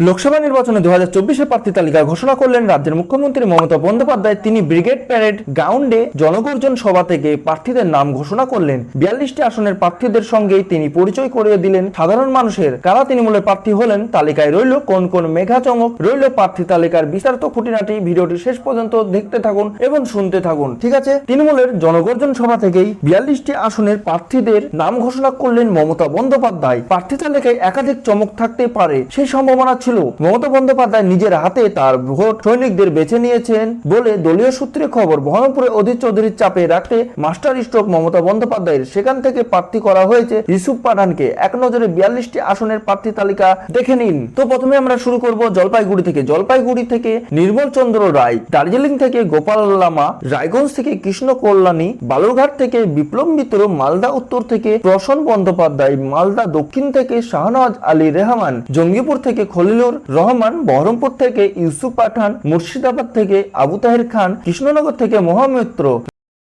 লোকসভা নির্বাচনে দু হাজার চব্বিশের প্রার্থী তালিকা ঘোষণা করলেন রাজ্যের মুখ্যমন্ত্রী মমতা বন্দ্যোপাধ্যায়। তিনি ব্রিগেড প্যারেড গ্রাউন্ডে জনগর্জন সভা থেকে প্রার্থীদের নাম ঘোষণা করলেন। বিয়াল্লিশটি আসনের প্রার্থীদের সঙ্গেই তিনি পরিচয় করিয়ে দিলেন সাধারণ মানুষের। কারা তৃণমূলের প্রার্থী হলেন তালিকায় রইল কোন কোন মেঘা চমক। রইল প্রার্থী তালিকার বিস্তারিত খুঁটিনাটি। ভিডিওটি শেষ পর্যন্ত দেখতে থাকুন এবং শুনতে থাকুন। ঠিক আছে? তৃণমূলের জনগর্জন সভা থেকেই বিয়াল্লিশটি আসনের প্রার্থীদের নাম ঘোষণা করলেন মমতা বন্দ্যোপাধ্যায়। প্রার্থী তালিকায় একাধিক চমক থাকতে পারে। সেই সম্ভাবনা ছিল মমতা বন্দ্যোপাধ্যায় নিজের হাতে তার ভোট সৈনিকদের বেছে নিয়েছেন বলে দলীয় সূত্রে খবর, বহরমপুরে অধীর চৌধুরীর চাপে রাখতে মাস্টার স্ট্রোক মমতা বন্দ্যোপাধ্যায়ের। সেখান থেকে প্রার্থী করা হয়েছে ইউসুফ পাঠানকে। এক নজরে বিয়াল্লিশটি আসনের প্রার্থী তালিকা দেখে নিন। তো প্রথমে আমরা শুরু করব জলপাইগুড়ি থেকে। জলপাইগুড়ি থেকে নির্মল চন্দ্র রায়, দার্জিলিং থেকে গোপাল লামা, রায়গঞ্জ থেকে কৃষ্ণ কল্যাণী, বালুরঘাট থেকে বিপ্লব মিত্র, মালদা উত্তর থেকে প্রসন্ন বন্দ্যোপাধ্যায়, মালদা দক্ষিণ থেকে শাহনওয়াজ আলী রেহমান, জঙ্গিপুর থেকে খলিলুর রহমান বহরমপুর থেকে ইউসুফ পাঠান, মুর্শিদাবাদ থেকে আবু তাহের খান, কৃষ্ণনগর থেকে মহামিত্র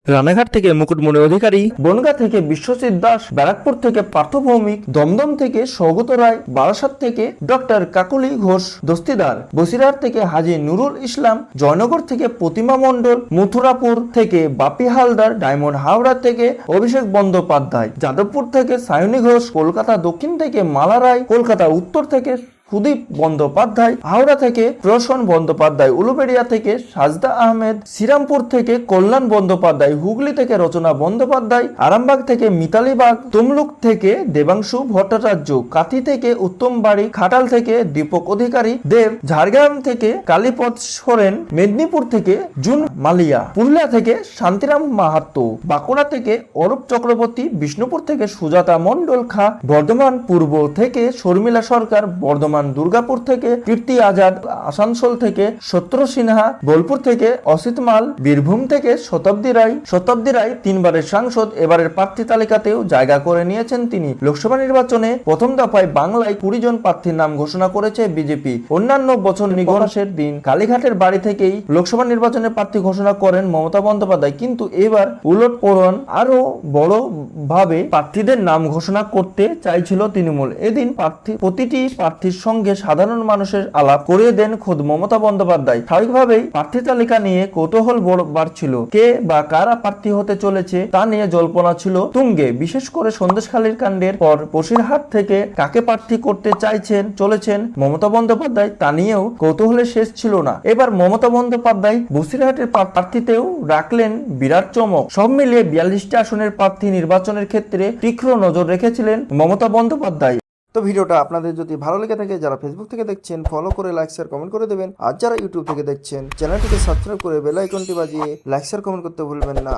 রানাঘাট থেকে মুকুটমণি অধিকারী, বনগা থেকে বিশ্বজিৎ দাস, ব্যারাকপুর থেকে পার্থ ভৌমিক, দমদম থেকে সৌগত রায়, বারাসাত থেকে ডক্টর কাকুলি ঘোষ দস্তিদার। বসিরহাট থেকে হাজি নুরুল ইসলাম, জয়নগর থেকে প্রতিমা মণ্ডল, মথুরাপুর থেকে বাপি হালদার, ডায়মন্ড হাওড়া থেকে অভিষেক বন্দ্যোপাধ্যায়। যাদবপুর থেকে সায়নী ঘোষ, কলকাতা দক্ষিণ থেকে মালা রায়, কলকাতা উত্তর থেকে সুদীপ বন্দ্যোপাধ্যায়, হাওড়া থেকে প্রসন বন্দ্যোপাধ্যায়, উলুবেড়িয়া থেকে সাজদা আহমেদ, শ্রীরামপুর থেকে কল্যাণ বন্দ্যোপাধ্যায়, হুগলি থেকে রচনা বন্দ্যোপাধ্যায়, আরামবাগ থেকে মিতালি বাগ, তমলুক থেকে দেবাংশু ভট্টাচার্য, কাথি থেকে উত্তম বাড়ি খাটাল থেকে দীপক অধিকারী, দেব ঝাড়গ্রাম থেকে কালীপদ সোরেন, মেদিনীপুর থেকে জুন মালিয়া, পুরুলিয়া থেকে শান্তিরাম মাহাত্তো বাঁকুড়া থেকে অরূপ চক্রবর্তী, বিষ্ণুপুর থেকে সুজাতা মণ্ডল খা, বর্ধমান পূর্ব থেকে শর্মিলা সরকার, বর্ধমান দুর্গাপুর থেকে কীর্তি আজাদ, আসানসোল থেকে সত্র সিনহা, বোলপুর থেকে অসিত মাল, বীরভূম থেকে শতাব্দী রায়। শতাব্দী রায় তিনবারের সাংসদ, এবারের প্রার্থী তালিকাতেও জায়গা করে নিয়েছেন তিনি। লোকসভা নির্বাচনে প্রথম দফায় বাংলায় কুড়ি জন প্রার্থীর নাম ঘোষণা করেছে বিজেপি। অন্যান্য বছর নিগণাসের দিন কালীঘাটের বাড়ি থেকেই লোকসভা নির্বাচনে প্রার্থী ঘোষণা করেন মমতা বন্দ্যোপাধ্যায়। কিন্তু এবার উলট পড়ন আরও বড় ভাবে প্রার্থীদের নাম ঘোষণা করতে চাইছিল তৃণমূল। এদিন প্রার্থী, প্রতিটি প্রার্থীর সঙ্গে সাধারণ মানুষের আলাপ করিয়ে দেন খোদ মমতা বন্দ্যোপাধ্যায়। স্বাভাবিকভাবেই প্রার্থী তালিকা নিয়ে কৌতূহল বড়- বাড়ছিল। কে বা কারা প্রার্থী হতে চলেছে তা নিয়ে জল্পনা ছিল তুঙ্গে। বিশেষ করে সন্দেশখালীর কাণ্ডের পর বসিরহাট থেকে কাকে প্রার্থী করতে চাইছেন, চলেছেন মমতা বন্দ্যোপাধ্যায় তা নিয়েও কৌতূহলের শেষ ছিল না। এবার মমতা বন্দ্যোপাধ্যায় বসিরহাটের প্রার্থীতেও রাখলেন বিরাট চমক। সব মিলিয়ে বিয়াল্লিশটি আসনের প্রার্থী নির্বাচনের ক্ষেত্রে তীক্ষ্ণ নজর রেখেছিলেন মমতা বন্দ্যোপাধ্যায়। তো ভিডিওটা আপনাদের যদি ভালো লেগে থাকে, যারা ফেসবুক থেকে দেখছেন ফলো করে লাইক শেয়ার কমেন্ট করে দেবেন। আর যারা ইউটিউব থেকে দেখছেন চ্যানেলটিকে সাবস্ক্রাইব করে বেল আইকনটি বাজিয়ে লাইক শেয়ার কমেন্ট করতে ভুলবেন না।